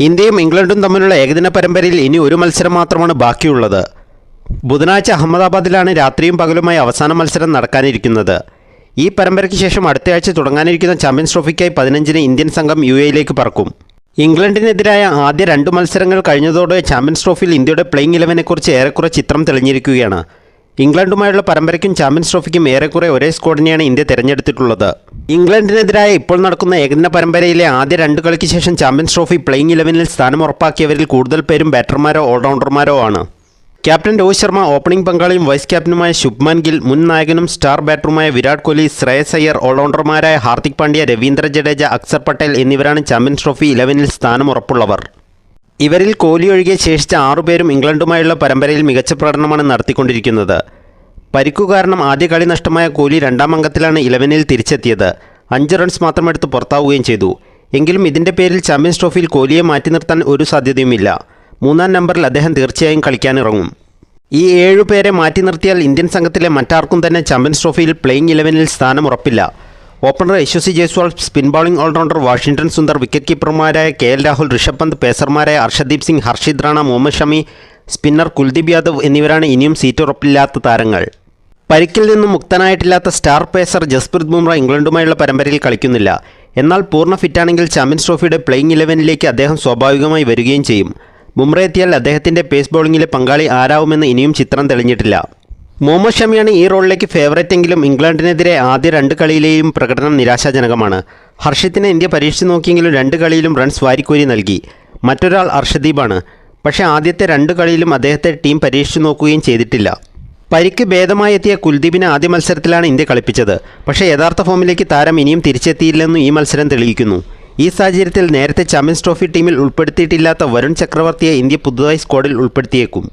ഇന്ത്യയും ഇംഗ്ലണ്ടും തമ്മിലുള്ള ഏകദിന പരമ്പരയിൽ ഇനി ഒരു മത്സരം മാത്രമാണ് ബാക്കിയുള്ളത്. ബുധനാഴ്ച അഹമ്മദാബാദിലാണ് രാത്രിയും പകലുമായി അവസാന മത്സരം നടക്കാനിരിക്കുന്നത്. ഈ പരമ്പരയ്ക്ക് ശേഷം അടുത്തയാഴ്ച തുടങ്ങാനിരിക്കുന്ന ചാമ്പ്യൻസ് ട്രോഫിക്കായി പതിനഞ്ചിന് ഇന്ത്യൻ സംഘം യു എയിലേക്ക് പറക്കും. ഇംഗ്ലണ്ടിനെതിരായ ആദ്യ രണ്ട് മത്സരങ്ങൾ കഴിഞ്ഞതോടെ ചാമ്പ്യൻസ് ട്രോഫിയിൽ ഇന്ത്യയുടെ പ്ലേയിങ് ഇലവനെക്കുറിച്ച് ഏറെക്കുറെ ചിത്രം തെളിഞ്ഞിരിക്കുകയാണ്. ഇംഗ്ലണ്ടുമായുള്ള പരമ്പരയ്ക്കും ചാമ്പ്യൻസ് ട്രോഫിക്കും ഏറെക്കുറെ ഒരേ സ്ക്വാഡിനെയാണ് ഇന്ത്യ തിരഞ്ഞെടുത്തിട്ടുള്ളത്. ഇംഗ്ലണ്ടിനെതിരായ ഇപ്പോൾ നടക്കുന്ന ഏകദിന പരമ്പരയിലെ ആദ്യ രണ്ട് കളിക്ക് ശേഷം ചാമ്പ്യൻസ് ട്രോഫി പ്ലേയിങ് ഇലവനിൽ സ്ഥാനം ഉറപ്പാക്കിയവരിൽ കൂടുതൽ പേരും ബാറ്റർമാരോ ഓൾറൗണ്ടർമാരോ ആണ്. ക്യാപ്റ്റൻ രോഹിത് ശർമ്മ ഓപ്പണിംഗ് പങ്കാളിയും വൈസ് ക്യാപ്റ്റനുമായ ശുഭ്മാൻ ഗിൽ മുൻ നായകനും സ്റ്റാർ ബാറ്ററുമായ വിരാട് കോഹ്ലി ശ്രേയസ് അയ്യർ ഓൾറൗണ്ടർമാരായ ഹാർദിക് പാണ്ഡ്യ രവീന്ദ്ര ജഡേജ അക്സർ പട്ടേൽ എന്നിവരാണ് ചാമ്പ്യൻസ് ട്രോഫി ഇലവനിൽ സ്ഥാനം ഉറപ്പുള്ളവർ. ഇവരിൽ കോഹ്ലി ഒഴികെ ശേഷിച്ച ആറുപേരും ഇംഗ്ലണ്ടുമായുള്ള പരമ്പരയിൽ മികച്ച പ്രകടനമാണ് നടത്തിക്കൊണ്ടിരിക്കുന്നത്. പരിക്കു കാരണം ആദ്യ കളി നഷ്ടമായ കോഹ്ലി രണ്ടാം അംഗത്തിലാണ് ഇലവനിൽ തിരിച്ചെത്തിയത്. അഞ്ച് റൺസ് മാത്രമെടുത്ത് പുറത്താവുകയും ചെയ്തു. എങ്കിലും ഇതിന്റെ പേരിൽ ചാമ്പ്യൻസ് ട്രോഫിയിൽ കോഹ്ലിയെ മാറ്റി നിർത്താൻ ഒരു സാധ്യതയുമില്ല. മൂന്നാം നമ്പറിൽ അദ്ദേഹം തീർച്ചയായും കളിക്കാനിറങ്ങും ഈ ഏഴു പേരെ മാറ്റി നിർത്തിയാൽ ഇന്ത്യൻ സംഘത്തിലെ മറ്റാർക്കും തന്നെ ചാമ്പ്യൻസ് ട്രോഫിയിൽ പ്ലേയിങ് ഇലവനിൽ സ്ഥാനം ഉറപ്പില്ല. Opener Yashasvi Jaiswal spin bowling allrounder Washington Sundar wicket കീപ്പർമാരായ K L Rahul Rishabh Pant പേസർമാരായ ഹർഷദീപ് സിംഗ് ഹർഷിദ് റാണ മുഹമ്മദ് ഷമി സ്പിന്നർ കുൽദീപ് യാദവ് എന്നിവരാണ് ഇനിയും സീറ്റ് ഉറപ്പില്ലാത്ത താരങ്ങൾ. പരിക്കിൽ നിന്നും മുക്തനായിട്ടില്ലാത്ത സ്റ്റാർ പേസർ ജസ്പ്രീത് ബുംറ ഇംഗ്ലണ്ടുമായുള്ള പരമ്പരയിൽ കളിക്കുന്നില്ല. എന്നാൽ പൂർണ ഫിറ്റാണെങ്കിൽ ചാമ്പ്യൻസ് ട്രോഫിയുടെ പ്ലേയിങ് ഇലവനിലേക്ക് അദ്ദേഹം സ്വാഭാവികമായി വരികയും ചെയ്യും. ബുംറ എത്തിയാൽ അദ്ദേഹത്തിന്റെ പേസ് ബോളിങ്ങിലെ പങ്കാളി ആരാവുമെന്ന് ഇനിയും ചിത്രം തെളിഞ്ഞിട്ടില്ല. മുഹമ്മദ് ഷമിയാണ് ഈ റോളിലേക്ക് ഫേവറേറ്റ് എങ്കിലും ഇംഗ്ലണ്ടിനെതിരെ ആദ്യ രണ്ട് കളിയിലെയും പ്രകടനം നിരാശാജനകമാണ്. ഹർഷിത്തിനെ ഇന്ത്യ പരീക്ഷിച്ചു നോക്കിയെങ്കിലും രണ്ട് കളിയിലും റൺസ് വാരിക്കോരി നൽകി. മറ്റൊരാൾ അർഷദീപാണ് പക്ഷേ ആദ്യത്തെ രണ്ട് കളിയിലും അദ്ദേഹത്തെ ടീം പരീക്ഷിച്ചു നോക്കുകയും ചെയ്തിട്ടില്ല. പരിക്ക് ഭേദമായി എത്തിയ കുൽദീപിനെ ആദ്യ മത്സരത്തിലാണ് ഇന്ത്യ കളിപ്പിച്ചത്. പക്ഷേ യഥാർത്ഥ ഫോമിലേക്ക് താരം ഇനിയും തിരിച്ചെത്തിയില്ലെന്നും ഈ മത്സരം തെളിയിക്കുന്നു. ഈ സാഹചര്യത്തിൽ നേരത്തെ ചാമ്പ്യൻസ് ട്രോഫി ടീമിൽ ഉൾപ്പെടുത്തിയിട്ടില്ലാത്ത വരുൺ ചക്രവർത്തിയെ ഇന്ത്യ പുതുതായി സ്ക്വാഡിൽ ഉൾപ്പെടുത്തിയേക്കും.